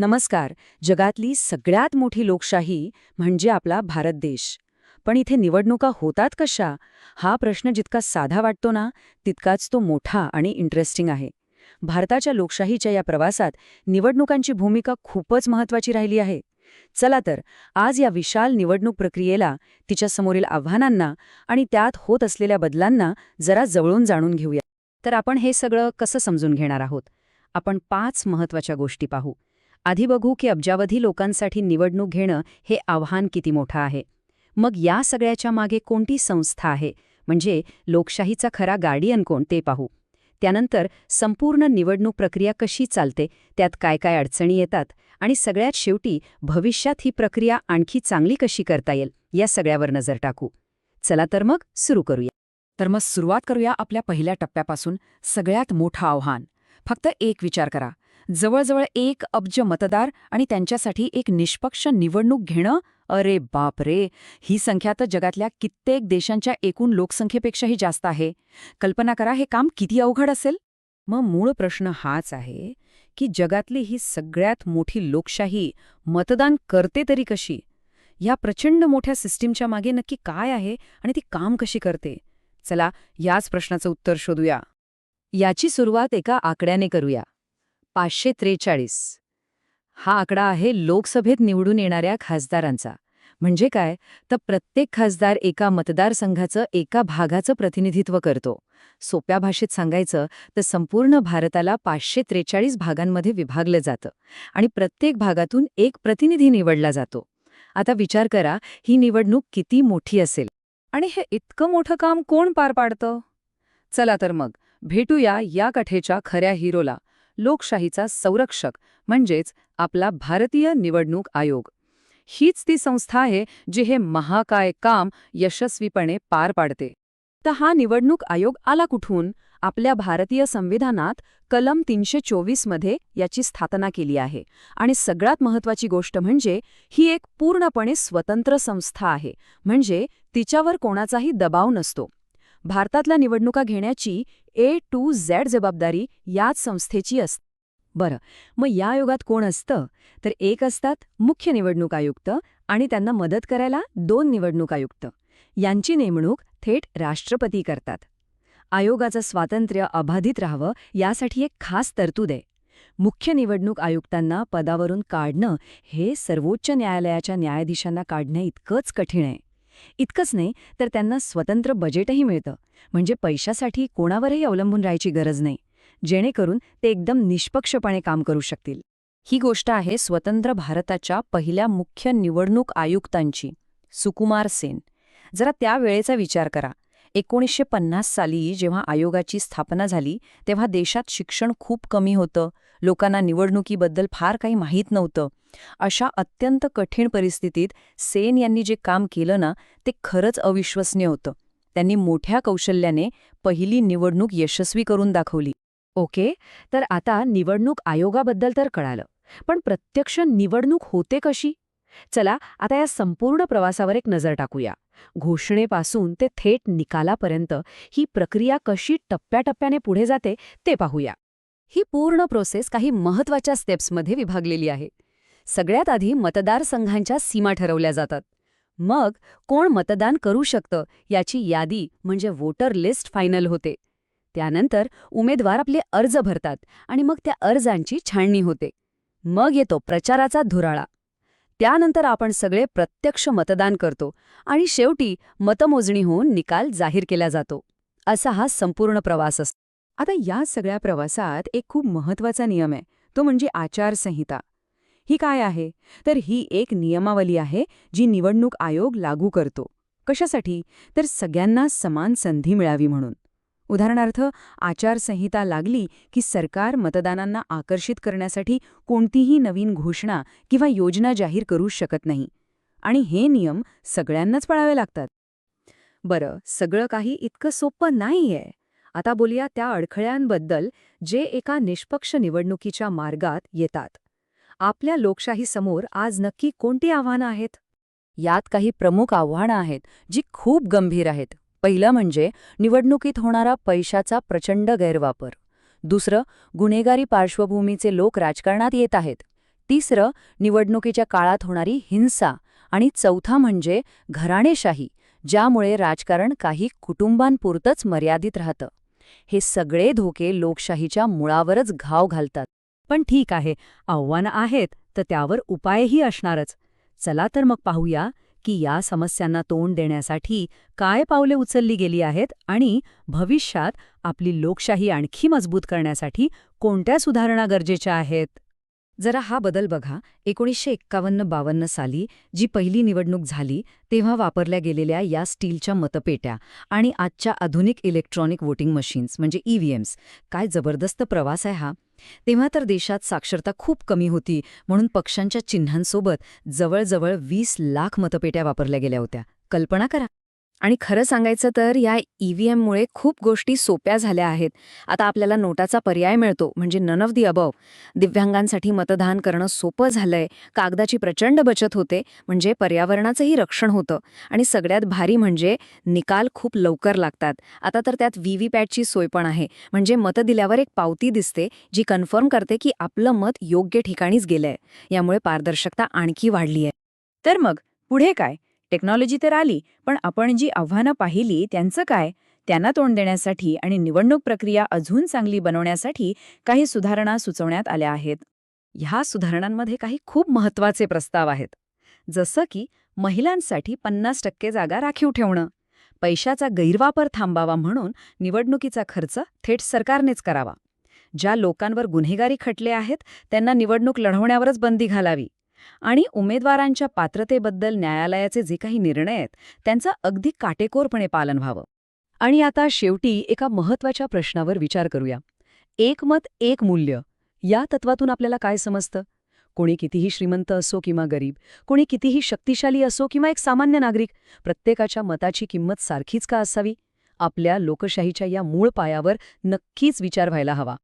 नमस्कार. जगातली सगळ्यात मोठी लोकशाही म्हणजे आपला भारत देश. पण इथे निवडणुका होतात कशा? हा प्रश्न जितका साधा वाटतो ना तितकाच तो मोठा आणि इंटरेस्टिंग आहे. भारताच्या लोकशाहीच्या या प्रवासात निवडणुकांची भूमिका खूपच महत्वाची राहिली आहे. चला तर आज या विशाल निवडणूक प्रक्रियेला तिच्या समोरील आव्हानांना आणि त्यात होत असलेल्या बदलांना जरा जवळून जाणून घेऊया. तर आपण हे सगळं कसं समजून घेणार आहोत? आपण पाच महत्त्वाच्या गोष्टी पाहू. आधी बघू की अब्जावधी लोकांसाठी निवडणूक घेणं हे आव्हान किती मोठं आहे. मग या सगळ्याच्या मागे कोणती संस्था आहे? म्हणजे लोकशाहीचा खरा गार्डियन कोण ते पाहू. त्यानंतर संपूर्ण निवडणूक प्रक्रिया कशी चालते? त्यात काय काय अडचणी येतात? आणि सगळ्यात शेवटी भविष्यात ही प्रक्रिया आणखी चांगली कशी करता येईल? या सगळ्यावर नजर टाकू. चला तर मग सुरू करूया. तर मग सुरुवात करूया आपल्या पहिल्या टप्प्यापासून. सगळ्यात मोठं आव्हान. फक्त एक विचार करा. जवळजवळ एक अब्ज मतदार आणि त्यांच्यासाठी एक निष्पक्ष निवडणूक घेणं? अरे बाप रे ही संख्या तर जगातल्या कित्येक देशांच्या एकूण लोकसंख्येपेक्षाही जास्त आहे. कल्पना करा हे काम किती अवघड असेल? मग मूळ प्रश्न हाच आहे की जगातली ही सगळ्यात मोठी लोकशाही मतदान करते तरी कशी? या प्रचंड मोठ्या सिस्टीमच्या मागे नक्की काय आहे आणि ती काम कशी करते? चला याच प्रश्नाचं उत्तर शोधूया. याची सुरुवात एका आकड्याने करूया. पाचशे त्रेचाळीस. हा आकडा आहे लोकसभेत निवडून येणाऱ्या खासदारांचा. म्हणजे काय? तर प्रत्येक खासदार एका मतदारसंघाचं एका भागाचं प्रतिनिधित्व करतो. सोप्या भाषेत सांगायचं तर संपूर्ण भारताला पाचशे त्रेचाळीस भागांमध्ये विभागलं जातं आणि प्रत्येक भागातून एक प्रतिनिधी निवडला जातो. आता विचार करा ही निवडणूक किती मोठी असेल? आणि हे इतकं मोठं काम कोण पार पाडतं? चला तर मग भेटूया या कथेच्या खऱ्या हिरोला. लोकशाहीचा संरक्षक म्हणजेच आपला भारतीय निवडणूक आयोग. हीच ती संस्था आहे जी हे महाकाय काम यशस्वीपणे पार पाडते. तर हा निवडणूक आयोग आला कुठून? आपल्या भारतीय संविधानात कलम तीनशे चोवीसमध्ये याची स्थापना केली आहे. आणि सगळ्यात महत्वाची गोष्ट म्हणजे ही एक पूर्णपणे स्वतंत्र संस्था आहे. म्हणजे तिच्यावर कोणाचाही दबाव नसतो. भारतातल्या निवडणुका घेण्याची ए टू झेड जबाबदारी याच संस्थेची असते बरं मग या आयोगात कोण असतं? तर एक असतात मुख्य निवडणूक आयुक्त आणि त्यांना मदत करायला दोन निवडणूक आयुक्त. यांची नेमणूक थेट राष्ट्रपती करतात. आयोगाचं स्वातंत्र्य अबाधित राहावं यासाठी एक खास तरतूद आहे. मुख्य निवडणूक आयुक्तांना पदावरून काढणं हे सर्वोच्च न्यायालयाच्या न्यायाधीशांना काढणं इतकंच कठीण आहे. इतकंच नाही तर त्यांना स्वतंत्र बजेटही मिळतं. म्हणजे पैशासाठी कोणावरही अवलंबून राहायची गरज नाही. जेणेकरून ते एकदम निष्पक्षपणे काम करू शकतील. ही गोष्ट आहे स्वतंत्र भारताच्या पहिल्या मुख्य निवडणूक आयुक्तांची सुकुमार सेन. जरा त्या वेळेचा विचार करा. एकोणीसशे पन्नास साली जेव्हा आयोगाची स्थापना झाली तेव्हा देशात शिक्षण खूप कमी होतं. लोकांना निवडणुकीबद्दल फार काही माहीत नव्हतं. अशा अत्यंत कठीण परिस्थितीत सेन यांनी जे काम केलं ना ते खरंच अविश्वसनीय होतं. त्यांनी मोठ्या कौशल्याने पहिली निवडणूक यशस्वी करून दाखवली. ओके? तर आता निवडणूक आयोगाबद्दल तर कळालं. पण प्रत्यक्ष निवडणूक होते कशी? चला आता या संपूर्ण प्रवासावर एक नजर टाकूया. घोषणेपासून ते थेट निकालापर्यंत ही प्रक्रिया कशी टप्प्याटप्प्याने पुढे जाते ते पाहूया. ही पूर्ण प्रोसेस काही महत्त्वाच्या स्टेप्समध्ये विभागलेली आहे. सगळ्यात आधी मतदारसंघांच्या सीमा ठरवल्या जातात. मग कोण मतदान करू शकतं याची यादी म्हणजे वोटर लिस्ट फायनल होते. त्यानंतर उमेदवार आपले अर्ज भरतात आणि मग त्या अर्जांची छाणणी होते. मग येतो प्रचाराचा धुराळा. त्यानंतर आपण सगळे प्रत्यक्ष मतदान करतो आणि शेवटी मतमोजणी होऊन निकाल जाहीर केला जातो. असा हा संपूर्ण प्रवास असतो. आता या सगळ्या प्रवासात एक खूप महत्त्वाचा नियम आहे. तो म्हणजे आचारसंहिता. ही काय आहे? तर ही एक नियमावली आहे जी निवडणूक आयोग लागू करतो. कशासाठी? तर सगळ्यांना समान संधी मिळावी म्हणून. उदाहरणार्थ आचारसंहिता लागली की सरकार मतदानांना आकर्षित करण्यासाठी कोणतीही नवीन घोषणा किंवा योजना जाहीर करू शकत नाही. आणि हे नियम सगळ्यांनाच पाळावे लागतात. बरं सगळं काही इतकं सोपं नाहीये. आता बोलूया त्या अडखळ्यांबद्दल जे एका निष्पक्ष निवडणुकीच्या मार्गात येतात. आपल्या लोकशाहीसमोर आज नक्की कोणती आव्हानं आहेत? यात काही प्रमुख आव्हानं आहेत जी खूप गंभीर आहेत. पहिलं म्हणजे निवडणुकीत होणारा पैशाचा प्रचंड गैरवापर. दुसरं गुन्हेगारी पार्श्वभूमीचे लोक राजकारणात येत आहेत. तिसरं निवडणुकीच्या काळात होणारी हिंसा. आणि चौथा म्हणजे घराणेशाही ज्यामुळे राजकारण काही कुटुंबांपुरतंच मर्यादित राहतं. हे सगळे धोके लोकशाहीच्या मुळावरच घाव घालतात. पण ठीक आहे आव्हानं आहेत तर त्यावर उपायही असणारच. चला तर मग पाहूया की या समस्यांना तोंड देण्यासाठी काय पावले उचलली गेली आहेत आणि भविष्यात आपली लोकशाही आणखी मजबूत करण्यासाठी कोणत्या सुधारणा गरजेच्या आहेत? जरा हा बदल बघा. एकोणीसशे एक्कावन्न बावन्न साली जी पहिली निवडणूक झाली तेव्हा वापरल्या गेलेल्या या स्टीलच्या मतपेट्या आणि आजच्या आधुनिक इलेक्ट्रॉनिक वोटिंग मशीन्स म्हणजे ईव्हीएम्स काय जबरदस्त प्रवास आहे हा. तेव्हा तर देशात साक्षरता खूप कमी होती म्हणून पक्षांच्या चिन्हांसोबत जवळजवळ वीस लाख मतपेट्या वापरल्या गेल्या होत्या. कल्पना करा. आणि खरं सांगायचं तर या ईव्हीएममुळे खूप गोष्टी सोप्या झाल्या आहेत. आता आपल्याला नोटाचा पर्याय मिळतो म्हणजे नन ऑफ दी अबव दिव्यांगांसाठी मतदान करणं सोपं झालंय. कागदाची प्रचंड बचत होते म्हणजे पर्यावरणाचंही रक्षण होतं. आणि सगळ्यात भारी म्हणजे निकाल खूप लवकर लागतात. आता तर त्यात व्ही व्ही पॅटची सोय पण आहे. म्हणजे मतं दिल्यावर एक पावती दिसते जी कन्फर्म करते की आपलं मत योग्य ठिकाणीच गेलंय. यामुळे पारदर्शकता आणखी वाढली आहे तर मग पुढे काय? टेक्नॉलॉजी तर आली पण आपण जी आव्हानं पाहिली त्यांचं काय? त्यांना तोंड देण्यासाठी आणि निवडणूक प्रक्रिया अजून चांगली बनवण्यासाठी काही सुधारणा सुचवण्यात आल्या आहेत. ह्या सुधारणांमध्ये काही खूप महत्त्वाचे प्रस्ताव आहेत. जसं की महिलांसाठी पन्नास टक्के जागा राखीव ठेवणं पैशाचा गैरवापर थांबावा म्हणून निवडणुकीचा खर्च थेट सरकारनेच करावा. ज्या लोकांवर गुन्हेगारी खटले आहेत त्यांना निवडणूक लढवण्यावरच बंदी घालावी. आणि उमेदवारांच्या पात्रतेबद्दल न्यायालयाचे जे काही निर्णय आहेत त्यांचं अगदी काटेकोरपणे पालन व्हावं. आणि आता शेवटी एका महत्त्वाच्या प्रश्नावर विचार करूया. एकमत एक मूल्य या तत्वातून आपल्याला काय समजतं? कोणी कितीही श्रीमंत असो किंवा गरीब कोणी कितीही शक्तिशाली असो किंवा एक सामान्य नागरिक प्रत्येकाच्या मताची किंमत सारखीच का असावी? आपल्या लोकशाहीच्या या मूळ पायावर नक्कीच विचार व्हायला हवा.